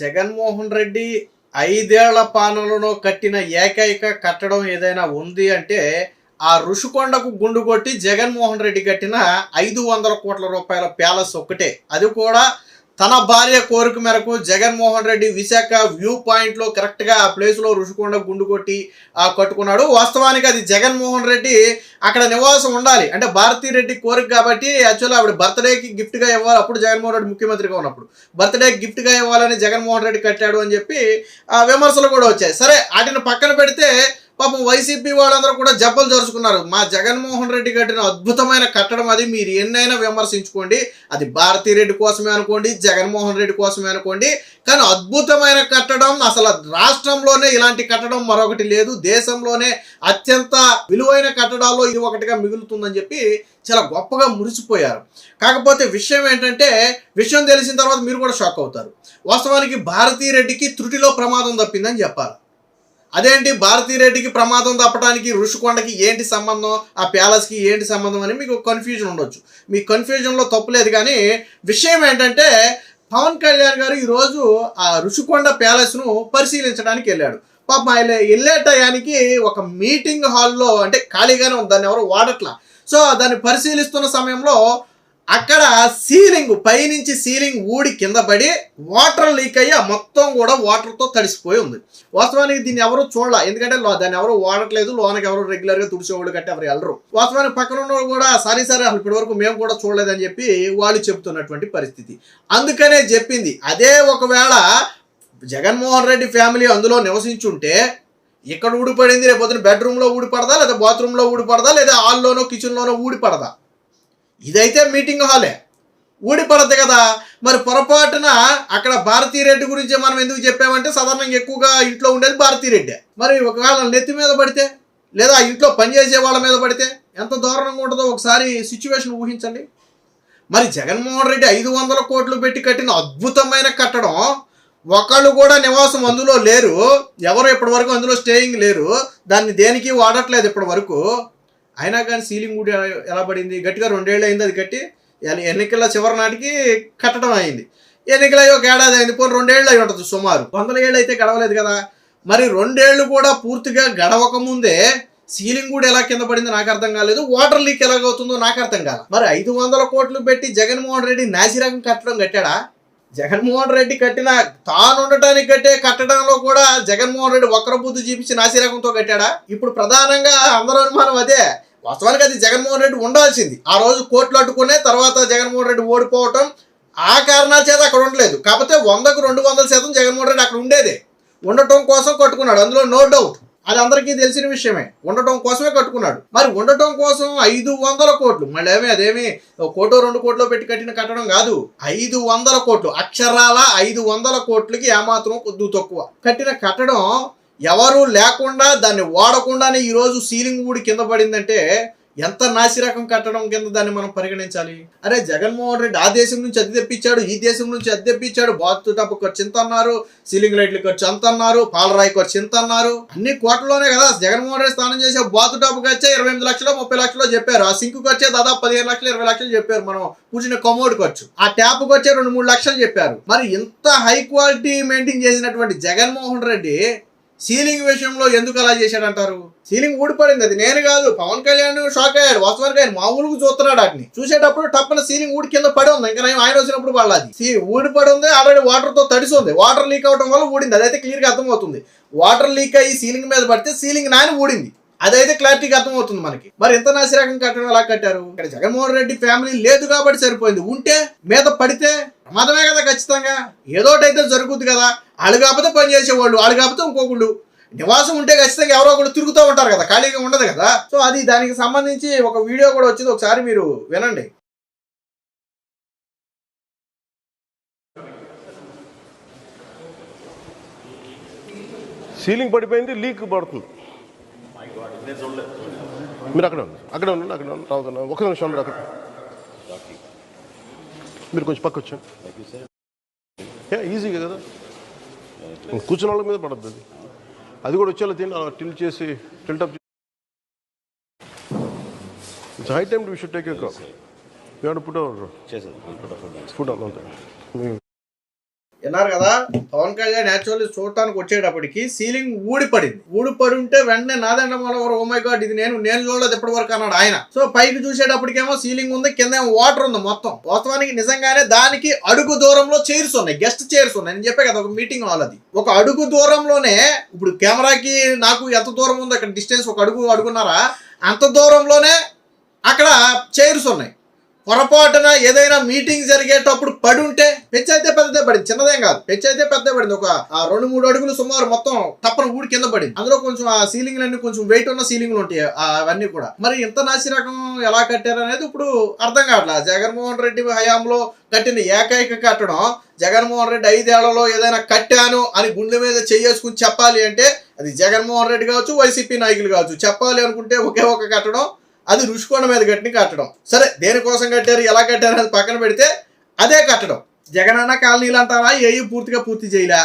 జగన్మోహన్ రెడ్డి ఐదేళ్ళ పాలనలో కట్టిన ఏకైక కట్టడం ఏదైనా ఉంది అంటే ఆ ఋషికొండకు గుండు కొట్టి జగన్మోహన్ రెడ్డి కట్టిన ఐదు వందల కోట్ల రూపాయల ప్యాలెస్ ఒక్కటే. అది కూడా తన భార్య కోరిక మేరకు జగన్మోహన్ రెడ్డి విశాఖ వ్యూ పాయింట్లో కరెక్ట్గా ఆ ప్లేస్లో గుండు కొట్టి ఆ కట్టుకున్నాడు. వాస్తవానికి అది జగన్మోహన్ రెడ్డి అక్కడ నివాసం ఉండాలి. అంటే భారతీ రెడ్డి కోరిక కాబట్టి యాక్చువల్ ఆవిడ బర్త్డేకి గిఫ్ట్గా ఇవ్వాలి. అప్పుడు జగన్మోహన్ రెడ్డి ముఖ్యమంత్రిగా ఉన్నప్పుడు. బర్త్డే గిఫ్ట్గా ఇవ్వాలని జగన్మోహన్ రెడ్డి కట్టాడు అని చెప్పి ఆ విమర్శలు కూడా వచ్చాయి. సరే వాటిని పక్కన పెడితే పాపం వైసీపీ వాళ్ళందరూ కూడా జబ్బలు జరుచుకున్నారు. మా జగన్మోహన్ రెడ్డి కట్టిన అద్భుతమైన కట్టడం అది. మీరు ఎన్నైనా విమర్శించుకోండి. అది భారతీ రెడ్డి కోసమే అనుకోండి జగన్మోహన్ రెడ్డి కోసమే అనుకోండి. కానీ అద్భుతమైన కట్టడం అసలు రాష్ట్రంలోనే ఇలాంటి కట్టడం మరొకటి లేదు. దేశంలోనే అత్యంత విలువైన కట్టడాల్లో ఇది ఒకటిగా మిగులుతుందని చెప్పి చాలా గొప్పగా మురిసిపోయారు. కాకపోతే విషయం ఏంటంటే విషయం తెలిసిన తర్వాత మీరు కూడా షాక్ అవుతారు. వాస్తవానికి భారతీ రెడ్డికి త్రుటిలో ప్రమాదం తప్పిందని చెప్పాలి. అదేంటి? భారతీ రెడ్డికి ప్రమాదం తప్పడానికి ఋషికొండకి ఏంటి సంబంధం? ఆ ప్యాలెస్కి ఏంటి సంబంధం అని మీకు కన్ఫ్యూజన్ ఉండొచ్చు. మీ కన్ఫ్యూజన్లో తప్పులేదు కానీ విషయం ఏంటంటే పవన్ కళ్యాణ్ గారు ఈరోజు ఆ ఋషికొండ ప్యాలెస్ను పరిశీలించడానికి వెళ్ళాడు. పాపం ఆయన వెళ్ళే టయానికి ఒక మీటింగ్ హాల్లో అంటే ఖాళీగానే ఉంది. దాన్ని ఎవరు వాడట్లా. సో దాన్ని పరిశీలిస్తున్న సమయంలో అక్కడ సీలింగ్ పైనుంచి సీలింగ్ ఊడి కింద పడి వాటర్ లీక్ అయ్యి మొత్తం కూడా వాటర్తో తడిసిపోయి ఉంది. వాస్తవానికి దీన్ని ఎవరు చూడాల. ఎందుకంటే దాన్ని ఎవరు వాడట్లేదు. లోనకి ఎవరు రెగ్యులర్గా తుడిచేవాళ్ళు కట్టి ఎవరు వెళ్ళరు. వాస్తవానికి పక్కన ఉన్న కూడా సరే సరే అసలు ఇప్పటి వరకు మేము కూడా చూడలేదని చెప్పి వాళ్ళు చెప్తున్నటువంటి పరిస్థితి. అందుకనే చెప్పింది. అదే ఒకవేళ జగన్మోహన్ రెడ్డి ఫ్యామిలీ అందులో నివసించుంటే ఇక్కడ ఊడిపడింది రేపు పొద్దున బెడ్రూమ్లో ఊడిపడదా లేదా బాత్రూంలో ఊడిపడదా లేదా హాల్లోనో కిచెన్లోనో ఊడిపడదా? ఇదైతే మీటింగ్ హాలే. ఊడిపడద్దు కదా. మరి పొరపాటున అక్కడ భారతీరెడ్డి గురించి మనం ఎందుకు చెప్పామంటే సాధారణంగా ఎక్కువగా ఇంట్లో ఉండేది భారతీరెడ్డి మరి ఒకవేళ నెత్తి మీద పడితే లేదా ఇంట్లో పనిచేసే వాళ్ళ మీద పడితే ఎంత దారుణంగా ఉంటుందో ఒకసారి సిచ్యువేషన్ ఊహించండి. మరి జగన్మోహన్ రెడ్డి ఐదు వందల కోట్లు పెట్టి కట్టిన అద్భుతమైన కట్టడం ఒకళ్ళు కూడా నివాసం అందులో లేరు ఎవరు ఇప్పటి వరకు అందులో స్టేయింగ్ లేరు దాన్ని దేనికి వాడట్లేదు ఇప్పటి వరకు అయినా కానీ సీలింగ్ కూడా ఎలా పడింది? గట్టిగా రెండేళ్ళు అయింది అది కట్టి ఎన్నికల చివరి నాటికి కట్టడం అయింది. ఎన్నికల ఒక ఏడాది అయింది పోనీ రెండేళ్ళు అయి ఉంటుంది సుమారు. వందల ఏళ్ళు అయితే గడవలేదు కదా. మరి రెండేళ్ళు కూడా పూర్తిగా గడవక ముందే సీలింగ్ కూడా ఎలా కింద పడిందో నాకు అర్థం కాలేదు. వాటర్ లీక్ ఎలాగవుతుందో నాకు అర్థం కాలేదు మరి ఐదు వందల కోట్లు పెట్టి జగన్మోహన్ రెడ్డి నాసిరకం కట్టడం కట్టాడా? జగన్మోహన్ రెడ్డి కట్టిన తాను ఉండటానికి కట్టే కట్టడంలో కూడా జగన్మోహన్ రెడ్డి వక్రబుద్ధి చూపించి నాసిరకంతో కట్టాడా? ఇప్పుడు ప్రధానంగా అందరూ అనుమానం అదే. వాస్తవానికి అది జగన్మోహన్ రెడ్డి ఉండాల్సింది. ఆ రోజు కోట్లు అడ్డుకునే తర్వాత జగన్మోహన్ రెడ్డి ఓడిపోవటం ఆ కారణాల చేత అక్కడ ఉండలేదు. కాకపోతే వందకు రెండు వందల శాతం జగన్మోహన్ రెడ్డి అక్కడ ఉండేదే. ఉండటం కోసం కట్టుకున్నాడు. అందులో నో డౌట్. అది అందరికీ తెలిసిన విషయమే. ఉండటం కోసమే కట్టుకున్నాడు. మరి ఉండటం కోసం ఐదు వందల కోట్లు మళ్ళీ ఏమి అదేమి ఒక కోటో రెండు కోట్లో పెట్టి కట్టిన కట్టడం కాదు. ఐదు వందల కోట్లు అక్షరాల ఐదు వందల కోట్లకి ఏమాత్రం కొద్దు తక్కువ. కట్టిన కట్టడం ఎవరు లేకుండా దాన్ని వాడకుండానే ఈరోజు సీలింగ్ ఊడి కింద పడిందంటే ఎంత నాసిరకం కట్టడం కింద దాన్ని మనం పరిగణించాలి? అరే జగన్మోహన్ రెడ్డి ఆ దేశం నుంచి అది తెప్పించాడు ఈ దేశం నుంచి అది తెప్పించాడు బాత్ టప్పు ఖర్చు ఎంత అన్నారు సీలింగ్ లైట్ల ఖర్చు ఎంత అన్నారు పాలరాయి ఖర్చు ఎంత అన్నారు అన్ని కోట్లలోనే కదా జగన్మోహన్ రెడ్డి స్నానం చేసే బాతు టప్పు ఖర్చే ఇరవై ఎనిమిది లక్షలు ముప్పై లక్షలు చెప్పారు. ఆ సింక్ ఖర్చే దాదాపు పదిహేను లక్షలు ఇరవై లక్షలు చెప్పారు మనం. కూర్చున్న కమోడ్ ఖర్చు. ఆ ట్యాప్ ఖర్చే రెండు మూడు లక్షలు చెప్పారు. మరి ఇంత హై క్వాలిటీ మెయింటైన్ చేసినటువంటి జగన్మోహన్ రెడ్డి సీలింగ్ విషయంలో ఎందుకు అలా చేశాడంటారు? సీలింగ్ ఊడిపడింది అది నేను కాదు. పవన్ కళ్యాణ్ షాక్ అయ్యాడు. వాస్తవానికి ఆయన మామూలుగా చూస్తున్నాడు వాటిని. చూసేటప్పుడు టప్పన సీలింగ్ ఊడి కింద పడి ఉంది. ఇంకా నేను ఆయన వచ్చినప్పుడు పడలేదు సీ ఊడిపడి ఉంది ఆల్రెడీ వాటర్తో తడిసి ఉంది వాటర్ లీక్ అవడం వల్ల ఊడింది. అదైతే క్లియర్గా అర్థమవుతుంది. వాటర్ లీక్ అయ్యి సీలింగ్ మీద పడితే సీలింగ్ నాని ఊడింది. అదైతే క్లారిటీగా అర్థమవుతుంది మనకి. మరి ఎంత నాసిరకం కట్టడం ఎలా కట్టారు? ఇక్కడ జగన్మోహన్ రెడ్డి ఫ్యామిలీ లేదు కాబట్టి సరిపోయింది. ఉంటే మీద పడితే ప్రమాదమే కదా ఖచ్చితంగా. ఏదోటైతే జరుగుద్ది కదా. వాళ్ళు కాకపోతే పని చేసేవాళ్ళు వాళ్ళు కాకపోతే ఇంకొకళ్ళు. నివాసం ఉంటే ఖచ్చితంగా ఎవరో ఒకళ్ళు తిరుగుతూ ఉంటారు కదా ఖాళీగా ఉండదు కదా. సో అది దానికి సంబంధించి ఒక వీడియో కూడా వచ్చింది ఒకసారి మీరు వినండి. సీలింగ్ పడిపోయింది లీక్ పడుతుంది. మీరు అక్కడ ఉండండి అక్కడ ఉండండి అక్కడ ఉండండి ఒక నిమిషం ఉండండి అక్కడ. మీరు కొంచెం పక్క వచ్చాను. ఏ ఈజీగా కదా? కూర్చున్న వాళ్ళ మీద పడద్దు అది. అది కూడా వచ్చేలా తిని టిల్ చేసి tilt up it's high time we should take you call you put our చేసేది ఫుడ్ అంతే విన్నారు కదా? పవన్ కళ్యాణ్ యాక్చువల్లీ చూడటానికి వచ్చేటప్పటికి సీలింగ్ ఊడిపడింది. ఊడిపడి ఉంటే వెంటనే Nadendla Manohar oh my god ఇది నేను నేను చూడలేదు ఇప్పటి వరకు అన్నాడు ఆయన. సో పైకి చూసేటప్పటికేమో సీలింగ్ ఉంది కింద వాటర్ ఉంది మొత్తం. వాస్తవానికి నిజంగానే దానికి అడుగు దూరంలో చైర్స్ ఉన్నాయి గెస్ట్ చైర్స్ ఉన్నాయి. నేను చెప్పే కదా ఒక మీటింగ్ హాల్ అది. ఒక అడుగు దూరంలోనే ఇప్పుడు కెమెరాకి నాకు ఎంత దూరం ఉందో అక్కడ డిస్టెన్స్ ఒక అడుగు అడుగున్నారా? అంత దూరంలోనే అక్కడ చైర్స్ ఉన్నాయి. పొరపాటున ఏదైనా మీటింగ్ జరిగేటప్పుడు పడి ఉంటే పెచ్చు అయితే పెద్దదే పడింది. చిన్నదేం కాదు. పెచ్చు అయితే పెద్ద పడింది. ఒక రెండు మూడు అడుగులు సుమారు మొత్తం తప్పన ఊడి కింద పడింది. అందులో కొంచెం ఆ సీలింగ్ అన్ని కొంచెం వెయిట్ ఉన్న సీలింగ్లు ఉంటాయి. అవన్నీ కూడా. మరి ఇంత నాసి రకం ఎలా కట్టారు అనేది ఇప్పుడు అర్థం కావట్లేదు జగన్మోహన్ రెడ్డి హయాంలో కట్టిన ఏకైక కట్టడం జగన్మోహన్ రెడ్డి ఐదేళ్ళలో ఏదైనా కట్టాను అని గుండె మీద చేసుకుని చెప్పాలి అంటే అది జగన్మోహన్ రెడ్డి కావచ్చు వైసీపీ నాయకులు కావచ్చు. చెప్పాలి అనుకుంటే ఒకే ఒక కట్టడం అది రుషికొండ మీద కట్టిన కట్టడం. సరే దేనికోసం కట్టారు ఎలా కట్టారు అది పక్కన పెడితే అదే కట్టడం. జగనన్న కాలనీలు అంటారా ఏవి పూర్తిగా పూర్తి చేయలే.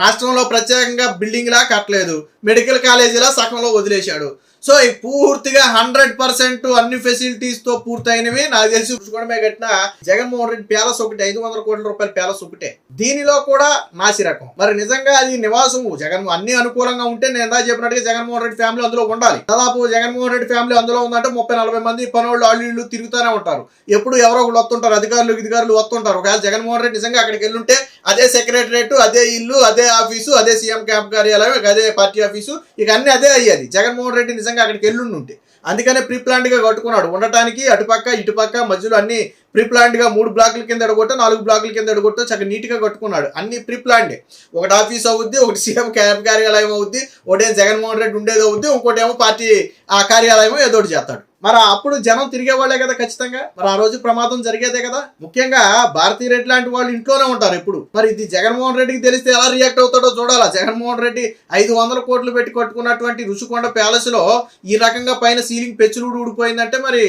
రాష్ట్రంలో ప్రత్యేకంగా బిల్డింగ్లా కట్టలేదు. మెడికల్ కాలేజీలా సగంలో వదిలేశాడు. సో ఈ పూర్తిగా హండ్రెడ్ పర్సెంట్ అన్ని ఫెసిలిటీస్తో పూర్తయినవి. నాకు తెలిసి చూసుకోవడమే కట్టిన జగన్మోహన్ రెడ్డి ప్యాలెస్ ఒకటి ఐదు వందల కోట్ల రూపాయల ప్యాలెస్ ఒకటే. దీనిలో కూడా నాసి రకం. మరి నిజంగా అది నివాసము. జగన్ అన్ని అనుకూలంగా ఉంటే నేను ఇందా చెప్పినట్టుగా జగన్మోహన్ రెడ్డి ఫ్యామిలీ అందులో ఉండాలి. దాదాపు జగన్మోహన్ రెడ్డి ఫ్యామిలీ అందులో ఉందంటే ముప్పై నలభై మంది పనులు వాళ్ళు ఇళ్ళు తిరుగుతూనే ఉంటారు. ఎప్పుడు ఎవరో ఒకళ్ళు వస్తుంటారు అధికారులు అధికారులు వస్తుంటారు. ఒకవేళ జగన్మోహన్ రెడ్డి నిజంగా అక్కడికి వెళ్ళుంటే అదే సెక్రటరేట్ అదే ఇల్లు అదే ఆఫీసు అదే సీఎం క్యాంప్ కార్యాలయం అదే పార్టీ ఆఫీసు ఇక అన్ని అదే అయ్యేది. జగన్మోహన్ రెడ్డి నిజంగా అక్కడికి వెళ్ళుండి ఉంటే అందుకనే ప్రీ కట్టుకున్నాడు. ఉండటానికి అటుపక్క ఇటుపక్క మధ్యలో అన్ని ప్రీప్లాంట్గా మూడు బ్లాకుల కింద ఎడగొట్టో నాలుగు బ్లాకుల కింద ఎడగొట్టో చక్కగా నీట్గా కట్టుకున్నాడు. అన్ని ప్రీ ఒకటి ఆఫీస్ అవుద్ది ఒకటి సీఎం క్యాంప్ కార్యాలయం అవుద్ది ఒకటి జగన్మోహన్ రెడ్డి ఉండేది అవుద్ది ఇంకోటి ఏమో పార్టీ ఆ కార్యాలయం ఏదో ఒకటి చేస్తాడు. మరి అప్పుడు జనం తిరిగే వాళ్ళే కదా ఖచ్చితంగా. మరి ఆ రోజు ప్రమాదం జరిగేదే కదా. ముఖ్యంగా భారతీ రెడ్డి లాంటి వాళ్ళు ఇంట్లోనే ఉంటారు ఇప్పుడు మరి ఇది జగన్మోహన్ రెడ్డికి తెలిస్తే ఎలా రియాక్ట్ అవుతాడో చూడాలా? జగన్మోహన్ రెడ్డి ఐదు వందల కోట్లు పెట్టి కట్టుకున్నటువంటి రుషికొండ ప్యాలెస్లో ఈ రకంగా పైన సీలింగ్ పెచ్చులు ఊడిపోయిందంటే మరి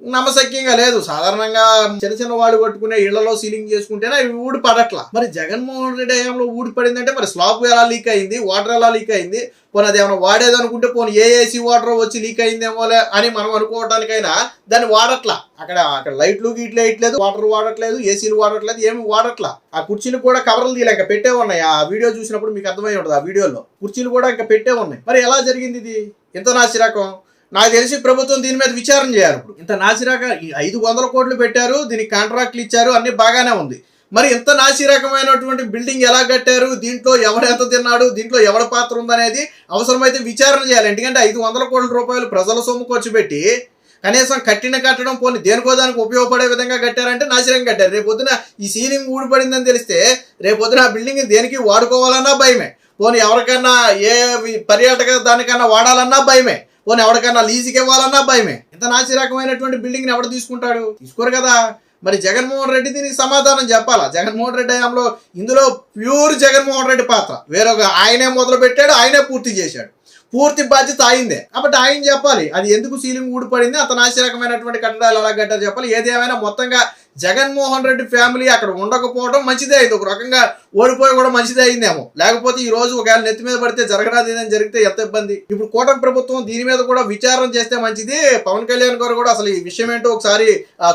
నమ్మశక్యంగా లేదు. సాధారణంగా చిన్న చిన్న వాళ్ళు కొట్టుకునే ఇళ్ళలో సీలింగ్ చేసుకుంటేనే అవి ఊడి పడట్లా. మరి జగన్మోహన్ రెడ్డి హయాంలో ఊడి పడిందంటే మరి స్లాబ్ ఎలా లీక్ అయింది? వాటర్ ఎలా లీక్ అయింది? పోనీ అది ఏమైనా వాడేది అనుకుంటే పోనీ ఏ ఏసీ వాటర్ వచ్చి లీక్ అయిందేమోలే అని మనం అనుకోవడానికైనా దాన్ని వాడట్లా. అక్కడ అక్కడ లైట్లు గీట్లు వేయట్లేదు వాటర్ వాడట్లేదు ఏసీలు వాడట్లేదు ఏమి వాడట్లా. ఆ కుర్చీలు కూడా కవర్లు తీయలేక పెట్టే ఉన్నాయి. ఆ వీడియో చూసినప్పుడు మీకు అర్థమై ఉంటుంది ఆ వీడియోలో. కుర్చీలు కూడా ఇంకా పెట్టే ఉన్నాయి. మరి ఎలా జరిగింది ఇది? ఎంత నాసి రకం నాకు తెలిసి ప్రభుత్వం దీని మీద విచారణ చేయాలి ఇప్పుడు. ఇంత నాసిరక ఐదు వందల కోట్లు పెట్టారు దీనికి కాంట్రాక్ట్లు ఇచ్చారు అన్ని బాగానే ఉంది. మరి ఇంత నాసిరకమైనటువంటి బిల్డింగ్ ఎలా కట్టారు? దీంట్లో ఎవరు ఎంత తిన్నాడు? దీంట్లో ఎవరి పాత్ర ఉందనేది అవసరమైతే విచారణ చేయాలి. ఎందుకంటే ఐదు వందల కోట్ల రూపాయలు ప్రజల సొమ్ము ఖర్చు పెట్టి కనీసం కట్టిన కట్టడం పోనీ దేనికో దానికి ఉపయోగపడే విధంగా కట్టారంటే నాశనం కట్టారు. రేపొద్దున ఈ సీలింగ్ ఊడిపడిందని తెలిస్తే రేపు పొద్దున ఆ బిల్డింగ్ దేనికి వాడుకోవాలన్నా భయమే. పోనీ ఎవరికన్నా ఏ పర్యాటక దానికన్నా వాడాలన్నా భయమే. పోనీ ఎవరికైనా లీజుకి ఇవ్వాలన్నా భయమే. ఇంత నాసిరకమైనటువంటి బిల్డింగ్ని బిల్డింగ్ ఎవడు తీసుకుంటాడు? తీసుకోరు కదా. మరి జగన్మోహన్ రెడ్డి దీనికి సమాధానం చెప్పాలా? జగన్మోహన్ రెడ్డి హయాంలో ఇందులో ప్యూర్ జగన్మోహన్ రెడ్డి పాత్ర. వేరొక ఆయనే మొదలు పెట్టాడు ఆయనే పూర్తి చేశాడు. పూర్తి బాధ్యత ఆయిందే కాబట్టి ఆయన చెప్పాలి. అది ఎందుకు సీలింగ్ ఊడిపడింది? అతను నాసి రకమైనటువంటి కట్టడాలు ఎలా కట్టారు చెప్పాలి? ఏదేమైనా మొత్తంగా జగన్మోహన్ రెడ్డి ఫ్యామిలీ అక్కడ ఉండకపోవడం మంచిదే. అయింది ఒక రకంగా ఓడిపోయి కూడా మంచిదే అయిందేమో. లేకపోతే ఈ రోజు ఒకవేళ నెత్తి మీద పడితే జరగరాదు ఏదైనా జరిగితే ఎంత ఇబ్బంది? ఇప్పుడు కూటమి ప్రభుత్వం దీని మీద కూడా విచారణ చేస్తే మంచిది. పవన్ కళ్యాణ్ గారు కూడా అసలు ఈ విషయం ఏంటో ఒకసారి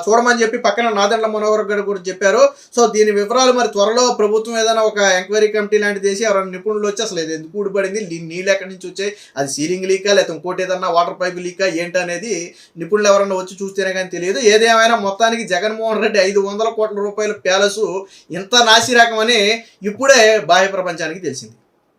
చూడమని చెప్పి పక్కన నాదండ్ల మనోహర్ గారు కూడా చెప్పారు. సో దీని వివరాలు మరి త్వరలో ప్రభుత్వం ఏదైనా ఒక ఎంక్వైరీ కమిటీ లాంటిది వేసి ఎవరైనా నిపుణులు వచ్చి అసలు ఇది ఎందుకు ఊడిపడింది? నీళ్ళు ఎక్కడి నుంచి వచ్చాయి? అది సీలింగ్ లీకా? లేకపోతే ఇంకోటి ఏదన్నా వాటర్ పైప్ లీకా? ఏంటనేది నిపుణులు ఎవరైనా వచ్చి చూస్తేనే కానీ తెలియదు. ఏదేమైనా మొత్తానికి జగన్మోహన్ రెడ్డి ఐదు వందల కోట్ల రూపాయల ప్యాలెస్ ఇంత నాసిరకమని ఇప్పుడే బాహ్య ప్రపంచానికి తెలిసింది.